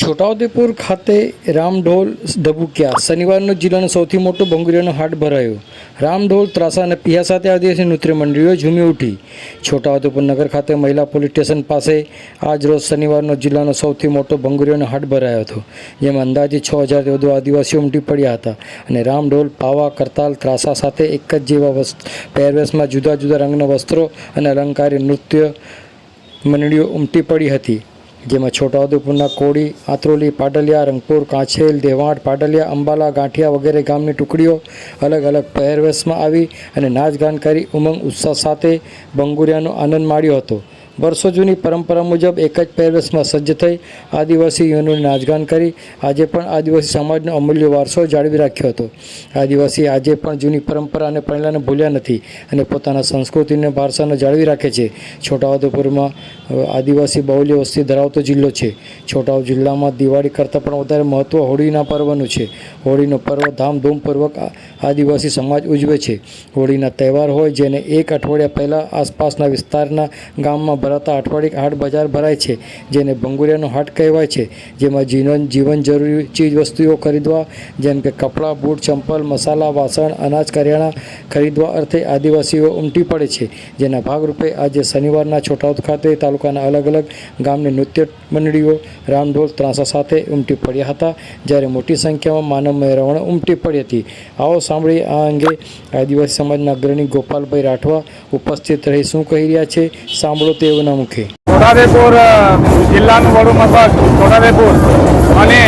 છોટાઉદેપુર ખાતે રામઢોલ ધબુક્યા શનિવારનો જિલ્લાનો સૌથી મોટો બંગુરિયાનો હાટ ભરાયો. રામઢોલ ત્રાસા અને પિયા સાથે આદિવાસી નૃત્ય મંડળીઓ ઝૂમી ઉઠી. છોટાઉદેપુર નગર ખાતે મહિલા પોલીસ સ્ટેશન પાસે આજ રોજ શનિવારનો જિલ્લાનો સૌથી મોટો બંગુરિયાનો હાટ ભરાયો હતો, જેમાં અંદાજે છ હજારથી વધુ આદિવાસીઓ ઉમટી પડ્યા હતા અને રામઢોલ, પાવા, કરતાલ, ત્રાસા સાથે એક જ જેવા પહેરવેશમાં જુદા જુદા રંગના વસ્ત્રો અને અલંકારી નૃત્ય મંડળીઓ ઉમટી પડી હતી. જેમાં છોટાઉદેપુરના કોડી આત્રોલી પાટલિયા રંગપુર, કાંછેલ દેવાંટ પાટલિયા અંબાલા, ગાંઠિયા વગેરે ગામની ટુકડીઓ અલગ અલગ પહેરવેશમાં આવી અને નાચગાન કરી ઉમંગ ઉત્સાહ સાથે બંગુરિયાનો આનંદ માણ્યો હતો. વર્ષો જૂની પરંપરા મુજબ એક જ પહેરવેશમાં સજ્જ થઈ આદિવાસી આદિવાસીઓનું નાચગાન કરી. આજે પણ આદિવાસી સમાજનો અમૂલ્ય વારસો જાળવી રાખ્યો હતો. આદિવાસી આજે પણ જૂની પરંપરા અને પહેલાંને ભૂલ્યા નથી અને પોતાના સંસ્કૃતિને વારસાને જાળવી રાખે છે. છોટાઉદેપુરમાં આદિવાસી બહુલ્ય વસ્તી ધરાવતો જિલ્લો છે. છોટાઉ જિલ્લામાં દિવાળી કરતાં પણ વધારે મહત્ત્વ હોળીના પર્વનું છે. હોળીનો પર્વ ધામધૂમપૂર્વક આદિવાસી સમાજ ઉજવે છે. હોળીના તહેવાર હોય જેને એક અઠવાડિયા પહેલાં આસપાસના વિસ્તારના ગામમાં ભરાતા અઠવાડિયે હાટ બજાર ભરાય છે, જેને ભંગુરિયાનો હાટ કહેવાય છે, જેમાં જીવન જીવન જરૂરી ચીજવસ્તુઓ ખરીદવા, જેમ કે કપડાં, બૂટ, ચંપલ, મસાલા, વાસણ, અનાજ, કરિયાણા ખરીદવા અર્થે આદિવાસીઓ ઉમટી પડે છે. જેના ભાગરૂપે આજે શનિવારના છોટાઉદ ખાતે તાલુકાના અલગ અલગ ગામની નૃત્ય મંડળીઓ રામઢોલ ત્રાસા સાથે ઉમટી પડ્યા હતા, જ્યારે મોટી સંખ્યામાં માનવ મેળવણ ઉમટી પડી હતી. આવો સાંભળી આ અંગે આદિવાસી સમાજના અગ્રણી ગોપાલભાઈ રાઠવા ઉપસ્થિત રહી શું કહી રહ્યા છે, સાંભળો તેઓના મુખે છોટાદેપુર જિલ્લાનું વડું મથક છોટાદેપુર અને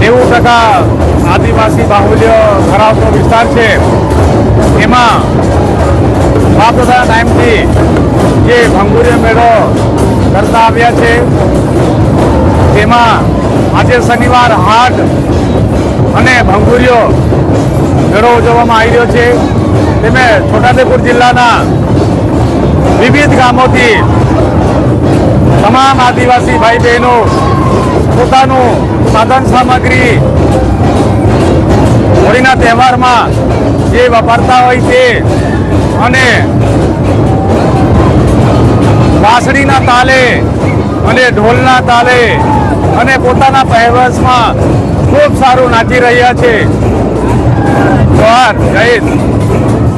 નેવું ટકા આદિવાસી બાહુલ્ય ધરાવતો વિસ્તાર છે. એમાં બાપ દાદા ટાઈમથી જે ભંગુરીય મેળો કરતા આવ્યા છે. તેમાં આજે શનિવાર હાટ અને ભંગુરીયો મેળો ઉજવવામાં આવી રહ્યો છે. તેમે છોટાદેપુર જિલ્લાના વિવિધ ગામોથી તમામ આદિવાસી ભાઈ બહેનો પોતાનું સાધન સામગ્રી હોળીના તહેવારમાં જે વાપરતા હોય તે અને વાંસળીના તાલે અને ઢોલના તાલે અને પોતાના પહેરવેશમાં ખૂબ સારું નાચી રહ્યા છે. જોહાર જય